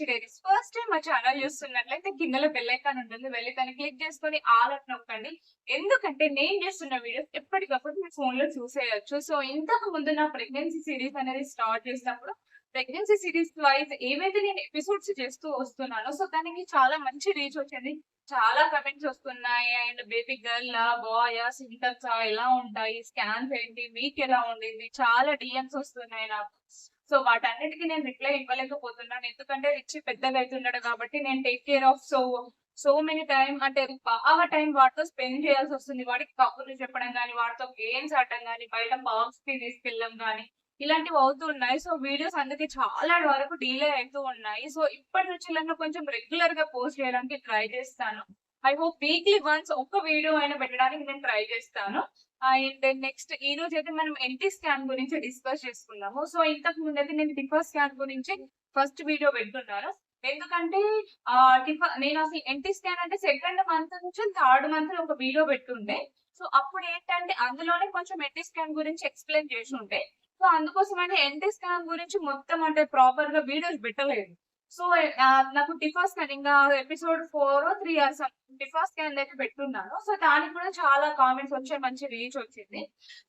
Rich diaries first time మా channel చూస్తున్నట్లయితే కిందలో బెల్ ఐకాన్ ఉంటుంది. వెళ్ళి దాన్ని క్లిక్ చేసుకొని ఆల్ అని నొక్కండి. ఎందుకంటే నేను చేస్తున్న వీడియోస్ ఎప్పటికప్పుడు మీ ఫోన్లో చూసేయచ్చు. సో ఇంతకు ముందు నా ప్రెగ్నెన్సీ సిరీస్ అనేది స్టార్ట్ చేసినప్పుడు ప్రెగ్నెన్సీ సిరీస్ వైజ్ ఏవైతే నేను ఎపిసోడ్స్ చేస్తూ వస్తున్నానో సో దానికి చాలా మంచి రీచ్ వచ్చింది. చాలా కమెంట్స్ వస్తున్నాయి. And baby girl boy symptoms ఎలా ఉంటాయి? స్కాన్స్ ఏంటి? మీకు ఎలా ఉండింది? చాలా డిఎమ్స్ వస్తున్నాయి నాకు. సో వాటన్నిటికి నేను రిప్లై ఇవ్వలేకపోతున్నాను. ఎందుకంటే రిచ్ పెద్దగా అవుతున్నాడు కాబట్టి నేను take care of so so many time అంటే బాగా టైం వాటితో స్పెండ్ చేయాల్సి వస్తుంది. వాడికి కబుర్లు చెప్పడం కానీ వాటితో గేమ్స్ ఆడటం కానీ బయట పార్క్స్కి తీసుకెళ్ళడం కానీ ఇలాంటివి అవుతూ ఉన్నాయి. సో వీడియోస్ అందుకే చాలా వరకు డిలే అవుతూ ఉన్నాయి. సో ఇప్పటి నుంచి ఇలా కొంచెం రెగ్యులర్గా పోస్ట్ చేయడానికి ట్రై చేస్తాను. ఐ హోప్ వీక్లీ వన్స్ ఒక్క వీడియో అయినా పెట్టడానికి నేను ట్రై చేస్తాను. అండ్ నెక్స్ట్ ఈ రోజు అయితే మనం ఎన్టీ స్కాన్ గురించి డిస్కస్ చేసుకున్నాము. సో ఇంతకు ముందు అయితే నేను టిఫా స్కాన్ గురించి ఫస్ట్ వీడియో పెడుతున్నాను. ఎందుకంటే ఆ టిఫా నేను అసలు ఎన్టీ స్కాన్ అంటే సెకండ్ మంత్ నుంచి థర్డ్ మంత్ ఒక వీడియో పెట్టుండే సో అప్పుడు ఏంటంటే అందులోనే కొంచెం ఎన్టీ స్కాన్ గురించి ఎక్స్ప్లెయిన్ చేసి ఉంటే సో అందుకోసం అంటే ఎన్టీ స్కాన్ గురించి మొత్తం అంటే ప్రాపర్గా వీడియోస్ పెట్టలేదు. సో నాకు టిఫా స్కాన్ ఇంకా episode four three years differ scan అయితే పెట్టున్నాను. సో దానికి కూడా చాలా కామెంట్స్ వచ్చే మంచి రీచ్ వచ్చింది.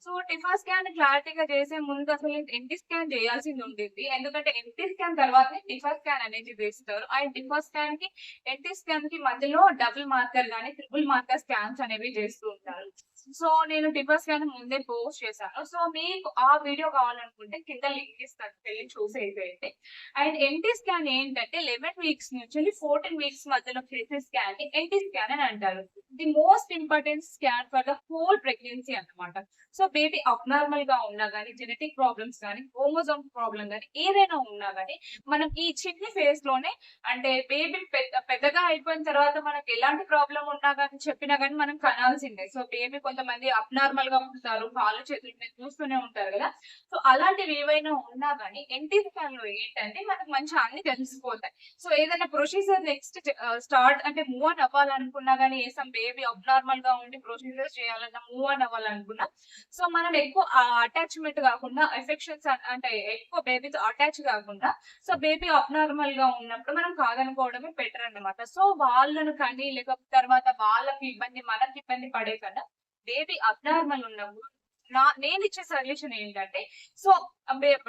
సో డిఫర్ స్కాన్ క్లారిటీగా చేసే ముందు అసలు ఎన్టీ స్కాన్ చేయాల్సింది ఉంటుంది ఎందుకంటే ఎన్టీ స్కాన్ తర్వాత టిఫా స్కాన్ అనేది చేస్తారు. అండ్ టిఫా స్కాన్కి ఎన్టీ స్కాన్కి మధ్యలో డబుల్ మార్కర్ గానీ ట్రిపుల్ మార్కర్ స్కాన్స్ అనేవి చేస్తూ ఉంటారు. సో నేను టిపర్స్ కానీ ముందే పోస్ట్ చేశాను సో మీకు ఆ వీడియో కావాలనుకుంటే కింద లింక్ ఇస్తాను వెళ్ళి చూసేదైతే అండ్ ఎన్టీ స్కాన్ ఏంటంటే లెవెన్ వీక్స్ నుంచి ఫోర్టీన్ వీక్స్ మధ్యలో చేసే స్కాన్ని ఎన్టీ స్కాన్ అని అంటారు. The most important scan for the whole pregnancy అన్నమాట. సో బేబీ అబ్నార్మల్గా ఉన్నా గానీ జెనెటిక్ ప్రాబ్లమ్స్ కానీ హోమోజోమ్ ప్రాబ్లం కానీ ఏదైనా ఉన్నా గానీ మనం ఈ చిన్న ఫేజ్లోనే అంటే బేబీ పెద్ద పెద్దగా అయిపోయిన తర్వాత మనకి ఎలాంటి ప్రాబ్లం ఉన్నా కానీ చెప్పినా కానీ మనం కనాల్సిందే. సో బేబీ కొంతమంది అబ్నార్మల్గా ఉంటారు కాళ్ళు చేతులు మీద చూస్తూనే ఉంటారు కదా. సో అలాంటివి ఏవైనా ఉన్నా కానీ ఎన్టీ ఏంటంటే మనకు మంచి అన్ని తెలిసిపోతాయి. సో ఏదైనా ప్రొసీజర్ నెక్స్ట్ స్టార్ట్ అంటే మూవ్ ఆన్ అవ్వాలనుకున్నా కానీ ఏ సమ్ బేబీ అబ్నార్మల్గా ఉండి ప్రొసీజర్ చేయాలన్నా మూవ్ ఆన్ అవ్వాలనుకున్నా సో మనం ఎక్కువ అటాచ్మెంట్ కాకుండా ఎఫెక్షన్స్ అంటే ఎక్కువ బేబీతో అటాచ్ కాకుండా సో బేబీ అబ్నార్మల్గా ఉన్నప్పుడు మనం కాదనుకోవడమే బెటర్ అన్నమాట. సో వాళ్ళను కానీ లేక తర్వాత వాళ్ళకి ఇబ్బంది మనకి ఇబ్బంది పడే కన్నా బేబీ అబ్నార్మల్ ఉన్నప్పుడు నా నేను ఇచ్చే సజెషన్ ఏంటంటే సో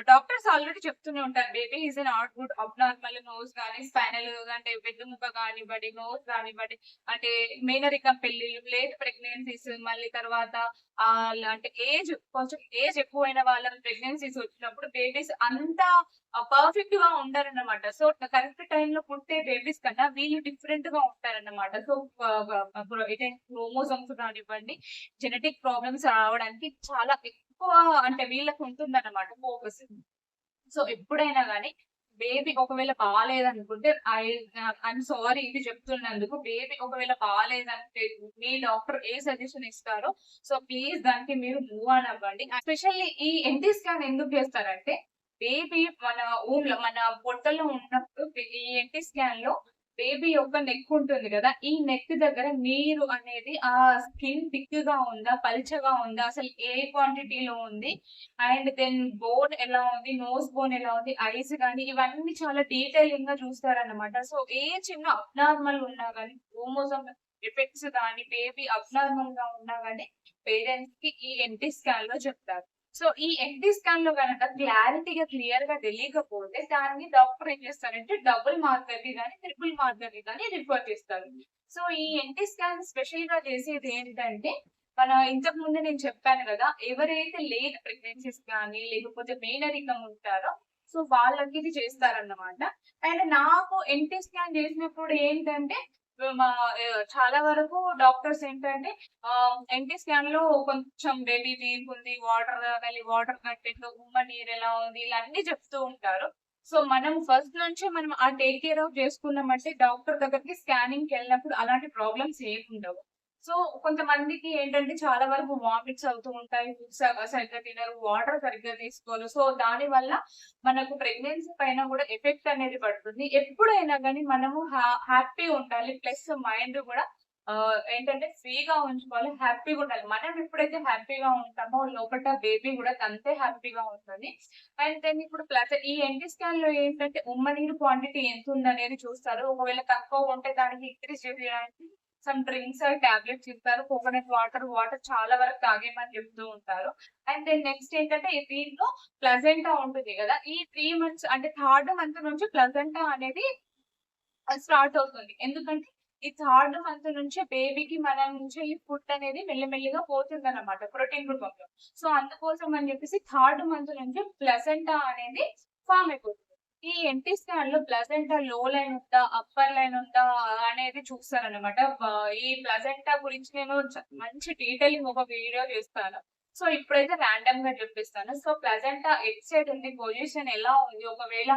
డాక్టర్స్ ఆల్రెడీ చెప్తూనే ఉంటారు baby is an out good abnormal nose కానీ స్పైనల్ అంటే వెన్నుముక కానివ్వండి నోస్ కానివ్వండి అంటే మేనరికం పెళ్ళిళ్ళు లేట్ ప్రెగ్నెన్సీస్ మళ్ళీ తర్వాత అంటే ఏజ్ కొంచెం ఏజ్ ఎక్కువైన వాళ్ళ ప్రెగ్నెన్సీస్ వచ్చినప్పుడు బేబీస్ అంతా పర్ఫెక్ట్గా ఉంటారన్నమాట. సో కరెక్ట్ టైంలో పుట్టే బేబీస్ కన్నా వీళ్ళు డిఫరెంట్గా ఉంటారన్నమాట. సో క్రోమోజోమ్స్ కానివ్వండి జెనెటిక్ ప్రాబ్లమ్స్ రావడానికి చాలా ఎక్కువ అంటే వీళ్ళకి ఉంటుందన్నమాట ఫోకస్ సో ఎప్పుడైనా కానీ బేబీ ఒకవేళ బాగాలేదనుకుంటే ఐ ఐఎమ్ సారీ ఇది చెప్తున్నందుకు బేబీ ఒకవేళ బాగాలేదంటే మీ డాక్టర్ ఏ సజెషన్ ఇస్తారో సో ప్లీజ్ దానికి మీరు మూవ్ అని అవ్వండి. స్పెషల్లీ ఈ ఎంటీ స్కాన్ ఎందుకు చేస్తారంటే బేబీ మన ఊమ్లో మన పొట్టలో ఉన్నప్పుడు ఈ ఎన్టీ స్కాన్లో బేబీ యొక్క నెక్ ఉంటుంది కదా ఈ నెక్ దగ్గర నీరు అనేది ఆ స్కిన్ థిక్గా ఉందా పల్చగా ఉందా అసలు ఏ క్వాంటిటీలో ఉంది? అండ్ దెన్ బోన్ ఎలా ఉంది నోస్ బోన్ ఎలా ఉంది ఐస్ కానీ ఇవన్నీ చాలా డీటెయిలింగ్గా చూస్తారనమాట సో ఏ చిన్న అబ్నార్మల్ ఉన్నా కానీ క్రోమోజోమ్ ఎఫెక్ట్స్ కానీ బేబీ అబ్నార్మల్గా ఉన్నా కానీ పేరెంట్స్కి ఈ ఎన్టీ స్కాన్లో చెప్తారు. సో ఈ ఎన్టీ స్కాన్లో కనుక క్లారిటీగా క్లియర్గా తెలియకపోతే దాన్ని డాక్టర్ ఏం చేస్తారంటే డబుల్ మార్కర్కి కానీ ట్రిపుల్ మార్కర్ కానీ రిఫర్ చేస్తారు. సో ఈ ఎన్టీ స్కాన్ స్పెషల్గా చేసేది ఏంటంటే మన ఇంతకు ముందు నేను చెప్పాను కదా ఎవరైతే లేట్ ప్రెగ్నెన్సీస్ కానీ లేకపోతే మేనరికం ఉంటారో సో వాళ్ళకి ఇది చేస్తారన్నమాట. అండ్ నాకు ఎన్టీ స్కాన్ చేసినప్పుడు ఏంటంటే మా చాలా వరకు డాక్టర్స్ ఏంటంటే ఎన్టీ స్కాన్లో కొంచెం బేబీ వీక్ ఉంది వాటర్ వెళ్ళి వాటర్ కంటెంట్ ఉమ్మ నీరు ఎలా ఉంది ఇలా అన్ని చెప్తూ ఉంటారు. సో మనం ఫస్ట్ నుంచి మనం ఆ టేక్ కేర్ ఆఫ్ చేసుకున్నామంటే డాక్టర్ దగ్గరికి స్కానింగ్కి వెళ్ళినప్పుడు అలాంటి ప్రాబ్లమ్స్ ఏమి ఉండవు. సో కొంతమందికి ఏంటంటే చాలా వరకు వామిట్స్ అవుతూ ఉంటాయి ఫుడ్ సరిగ్గా తినరు వాటర్ సరిగ్గా తీసుకోరు. సో దాని వల్ల మనకు ప్రెగ్నెన్సీ పైన కూడా ఎఫెక్ట్ అనేది పడుతుంది. ఎప్పుడైనా కానీ మనము హ్యాపీ ఉండాలి. ప్లస్ మైండ్ కూడా ఏంటంటే ఫ్రీగా ఉంచుకోవాలి. హ్యాపీగా ఉండాలి. మనం ఎప్పుడైతే హ్యాపీగా ఉంటామో లోపల బేబీ కూడా అంతే హ్యాపీగా ఉంటుంది. అండ్ దెన్ ఇప్పుడు ప్లస్ ఈ ఎన్టీ స్కాన్లో ఏంటంటే ఉమ్మ నీరు క్వాంటిటీ ఎంత ఉందనేది చూస్తారు. ఒకవేళ తక్కువ ఉంటే దానికి ఇంక్రీజ్ చేయడానికి సమ్ డ్రింక్స్ టాబ్లెట్స్ ఇస్తారు. కోకోనట్ వాటర్ వాటర్ చాలా వరకు తాగేమని చెప్తూ ఉంటారు. అండ్ దెన్ నెక్స్ట్ ఏంటంటే ఈ దీంట్లో ప్లజెంటా ఉంటుంది కదా. ఈ త్రీ మంత్స్ అంటే థర్డ్ మంత్ నుంచి ప్లజెంటా అనేది స్టార్ట్ అవుతుంది. ఎందుకంటే ఈ థర్డ్ మంత్ నుంచి బేబీకి మన నుంచి ఈ ఫుడ్ అనేది మెల్లిమెల్లిగా పోతుంది అనమాట ప్రోటీన్ రూపంలో. సో అందుకోసం అని చెప్పేసి థర్డ్ మంత్ నుంచి ప్లసెంటా అనేది ఫామ్ అయిపోతుంది. ఈ ఎన్టీ స్కాన్లో ప్లజెంటా లో లైన్ ఉందా అప్పర్ లైన్ ఉందా అనేది చూస్తారనమాట ఈ ప్లజెంటా గురించి నేను మంచి డీటెయిలింగ్ ఒక వీడియో చేస్తాను. సో ఇప్పుడైతే ర్యాండమ్గా చూపిస్తాను. సో ప్లజెంటా ఎట్ సైడ్ ఉంది పొజిషన్ ఎలా ఉంది? ఒకవేళ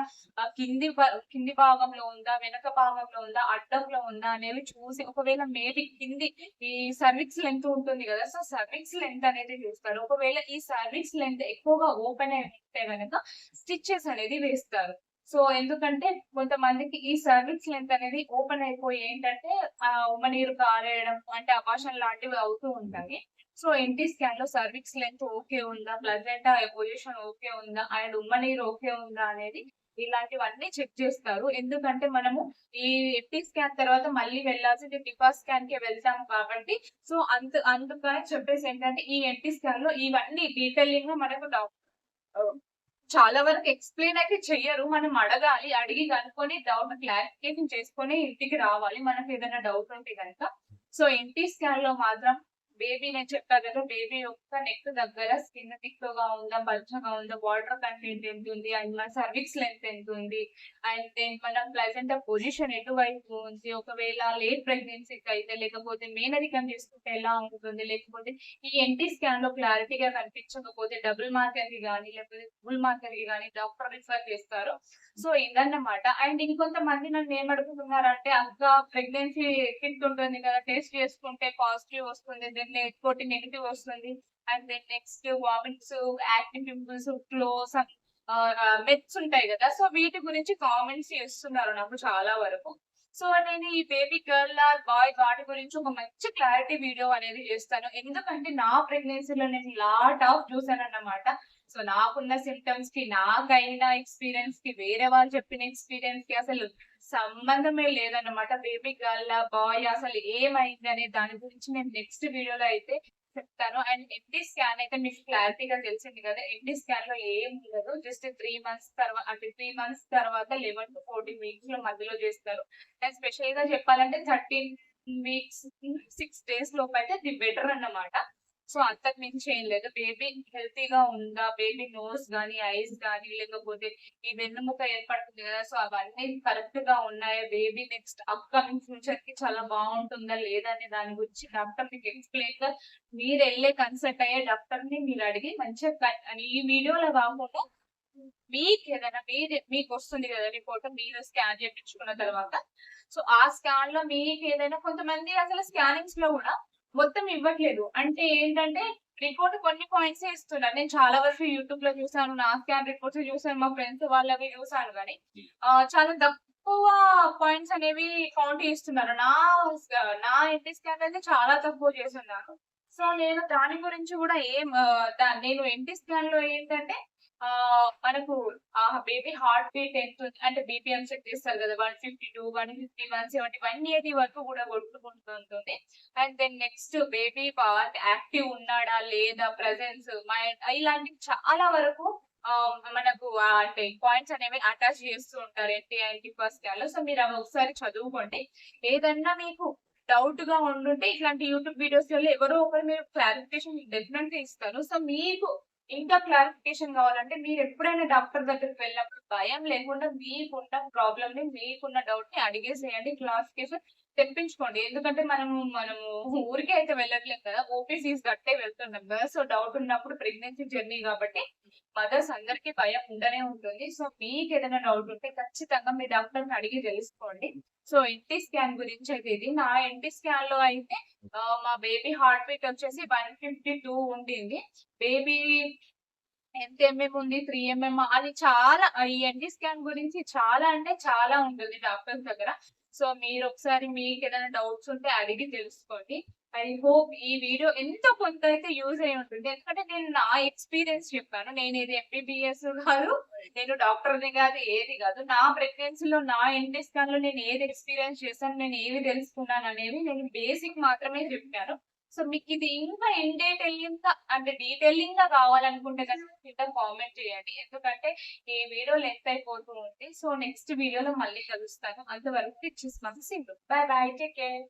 కింది కింది భాగంలో ఉందా వెనక భాగంలో ఉందా అడ్డంలో ఉందా అనేది చూసి ఒకవేళ మేబీ కింది ఈ సర్విక్స్ లెంత్ ఉంటుంది కదా సో సర్విక్స్ లెంత్ అనేది చూస్తారు ఒకవేళ ఈ సర్విక్స్ లెంత్ ఎక్కువగా ఓపెన్ అయి ఉంటే కనుక స్టిచ్చెస్ అనేది వేస్తారు. సో ఎందుకంటే కొంతమందికి ఈ సర్విక్స్ లెంత్ అనేది ఓపెన్ అయిపోయి ఏంటంటే ఆ ఉమ్మ నీరు కారేయడం అంటే అపాషన్ లాంటివి అవుతూ ఉంటాయి. సో ఎన్టీ స్కాన్లో సర్విక్స్ లెంత్ ఓకే ఉందా? ప్లజెంటా పొజిషన్ ఓకే ఉందా? అండ్ ఉమ్మ నీరు ఓకే ఉందా అనేది ఇలాంటివన్నీ చెక్ చేస్తారు. ఎందుకంటే మనము ఈ ఎఫ్టీ స్కాన్ తర్వాత మళ్ళీ వెళ్ళాల్సింది టిఫా స్కాన్కి వెళ్తాం కాబట్టి సో అంత అందుకని చెప్పేసి ఏంటంటే ఈ ఎన్టీ స్కాన్లో ఇవన్నీ డీటెయిలింగ్గా మనకు డౌట్ చాలా వరకు ఎక్స్ప్లెయిన్ అయితే చెయ్యరు. మనం అడగాలి అడిగి కనుక్కొని డౌట్ క్లారిఫికేషన్ చేసుకొని ఇంటికి రావాలి. మనకు ఏదైనా డౌట్ ఉంటే కనుక. సో ఎన్టీ స్కాన్లో మాత్రం బేబీ నేను చెప్పా కదా బేబీ యొక్క నెక్ దగ్గర స్కిన్ థిక్గా ఉందా పల్చగా ఉందా వాటర్ కంటెంట్ ఎంత ఉంది అండ్ మన సర్విక్స్ లెంత్ ఎంత ఉంది అండ్ దెన్ మన ప్లెజెంట్ పొజిషన్ ఎటువైపు ఉంది ఒకవేళ లేట్ ప్రెగ్నెన్సీకి అయితే లేకపోతే మేనది చేసుకుంటే ఎలా ఉంటుంది లేకపోతే ఈ ఎన్టీ స్కాన్లో క్లారిటీగా కనిపించకపోతే డబుల్ మార్కర్కి కానీ లేకపోతే ఫుల్ మార్కర్కి కానీ డాక్టర్ రిఫర్ చేస్తారు. సో ఇదన్నమాట. అండ్ ఇంకొంతమంది నన్ను ఏం అక్క ప్రెగ్నెన్సీ ఎక్కింటుంటుంది కదా టెస్ట్ చేసుకుంటే పాజిటివ్ వస్తుంది దెన్ ఇంకోటి నెగిటివ్ వస్తుంది and then next vomits active pimples close మెత్స్ ఉంటాయి కదా. సో వీటి గురించి కామెంట్స్ చేస్తున్నారు నాకు చాలా వరకు. సో నేను ఈ బేబీ గర్ల్ ఆర్ బాయ్ వాటి గురించి ఒక మంచి క్లారిటీ వీడియో అనేది చేస్తాను. ఎందుకంటే నా ప్రెగ్నెన్సీలో నేను లాట్ ఆఫ్ చూసాను అన్నమాట సో నాకున్న సిమ్టమ్స్కి నాకైన ఎక్స్పీరియన్స్కి వేరే వాళ్ళు చెప్పిన ఎక్స్పీరియన్స్కి అసలు సంబంధమే లేదన్నమాట. బేబీ గర్ల్ బాయ్ అసలు ఏమైంది అనే దాని గురించి నేను నెక్స్ట్ వీడియోలో అయితే చెప్తాను. అండ్ ఎంటీ స్కాన్ అయితే మీకు క్లారిటీగా తెలిసింది కదా ఎంటీ స్కాన్లో ఏం ఉండదు. జస్ట్ త్రీ మంత్స్ తర్వాత అంటే త్రీ మంత్స్ తర్వాత లెవెన్ టు ఫోర్టీన్ వీక్స్లో మధ్యలో చేస్తారు. అండ్ స్పెషల్గా చెప్పాలంటే థర్టీన్ వీక్స్ సిక్స్ డేస్ లోపు అయితే ది బెటర్ అన్నమాట. సో అంతకు మించి ఏం లేదు. బేబీ హెల్తీగా ఉందా? బేబీ నోస్ గానీ ఐస్ గానీ లేకపోతే ఈ వెన్నుముక ఏర్పడుతుంది కదా సో అవన్నీ కరెక్ట్గా ఉన్నాయా? బేబీ నెక్స్ట్ అప్కమింగ్ ఫ్యూచర్కి చాలా బాగుంటుందా? లేదా? అనే దాని గురించి డాక్టర్ మీకు ఎక్స్ప్లెయిన్గా మీరు వెళ్ళే కన్సల్ట్ అయ్యే డాక్టర్ని మీరు అడిగి మంచిగా ఈ వీడియోలో కాకుండా మీకు ఏదైనా మీరు మీకు వస్తుంది కదా రిపోర్ట్ మీరు స్కాన్ చేయించుకున్న తర్వాత. సో ఆ స్కాన్లో మీకు ఏదైనా కొంతమంది అసలు స్కానింగ్స్లో కూడా మొత్తం ఇవ్వట్లేదు. అంటే ఏంటంటే రిపోర్ట్ కొన్ని పాయింట్స్ ఇస్తున్నారు నేను చాలా వరకు యూట్యూబ్లో చూసాను నా స్కాన్ రిపోర్ట్స్ చూసాను మా ఫ్రెండ్స్ వాళ్ళవి చూసాను కానీ చాలా తక్కువ పాయింట్స్ అనేవి కౌంట్ చేస్తున్నారు నా నా ఎన్టీ స్కాన్ అయితే చాలా తక్కువ చేస్తున్నాను. సో నేను దాని గురించి కూడా ఏం నేను ఎన్టీ స్కాన్లో ఏంటంటే మనకు బేబీ హార్ట్ బీట్ ఎంత అంటే బీపీఎం చెక్ చేస్తారు కదా one fifty to one fifty one seventy one eighty వరకు కూడా కొట్టుకుంటుంటుంది and then next baby part active ఉన్నాడా లేదా ప్రెసెంట్స్ మైండ్ ఇలాంటివి చాలా వరకు మనకు అంటే పాయింట్స్ అనేవి అటాచ్ చేస్తూ ఉంటారు ఎన్టీ ఎన్టీ ఫస్ట్లో సో మీరు అవి ఒకసారి చదువుకోండి. ఏదన్నా మీకు డౌట్గా ఉండుంటే ఇట్లాంటి యూట్యూబ్ వీడియోస్ వల్ల ఎవరో ఒకరు మీరు క్లారిఫికేషన్ డెఫినెట్గా ఇస్తారు. సో మీకు ఇంకా క్లారిఫికేషన్ కావాలంటే మీరు ఎప్పుడైనా డాక్టర్ దగ్గరికి వెళ్ళినప్పుడు భయం లేకుండా మీకున్న ప్రాబ్లమ్ని మీకున్న డౌట్ని అడిగేసేయండి క్లారిఫికేషన్ తెప్పించుకోండి. ఎందుకంటే మనము మనము ఊరికే అయితే వెళ్ళట్లేదు కదా. ఓపీసీస్ గట్టే వెళ్తున్నాం కదా. సో డౌట్ ఉన్నప్పుడు ప్రెగ్నెన్సీ జర్నీ కాబట్టి మదర్స్ అందరికి భయం ఉండనే ఉంటుంది. సో మీకు ఏదైనా డౌట్ ఉంటే ఖచ్చితంగా మీ డాక్టర్ అడిగి తెలుసుకోండి. సో ఎన్టీ స్కాన్ గురించి అయితే ఇది. నా ఎన్టీ స్కాన్లో అయితే మా బేబీ హార్ట్ బీట్ వచ్చేసి వన్ ఫిఫ్టీ టూ ఉండింది. బేబీ ఎంత ఎంఎం ఉంది? Three MM. అది చాలా ఈ ఎన్టీ స్కాన్ గురించి చాలా అంటే చాలా ఉంటుంది డాక్టర్స్ దగ్గర. సో మీరు ఒకసారి మీకు ఏదైనా డౌట్స్ ఉంటే అడిగి తెలుసుకోండి. ఐ హోప్ ఈ వీడియో ఎంతో కొంత అయితే యూజ్ అయి ఉంటుంది. ఎందుకంటే నేను నా ఎక్స్పీరియన్స్ చెప్పాను. నేను ఇది ఎంబీబీఎస్ కాదు నేను డాక్టర్ని కాదు ఏది కాదు. నా ప్రెగ్నెన్సీలో నా ఎన్టీ లో నేను ఏది ఎక్స్పీరియన్స్ చేశాను నేను ఏది తెలుసుకున్నాను అనేది నేను బేసిక్ మాత్రమే చెప్పాను. సో మీకు ఇది ఇంకా ఇన్ డీటెయిలింగ్గా అంటే డీటెయిలింగ్గా కావాలనుకుంటే కనుక కింద కామెంట్ చేయండి. ఎందుకంటే ఈ వీడియో లెంత్ అయిపోతూ ఉంది. సో నెక్స్ట్ వీడియోలో మళ్ళీ కలుస్తాను. అంతవరకు ఇచ్చేసి మనసు బాయ్ బాయ్ టేక్ కేర్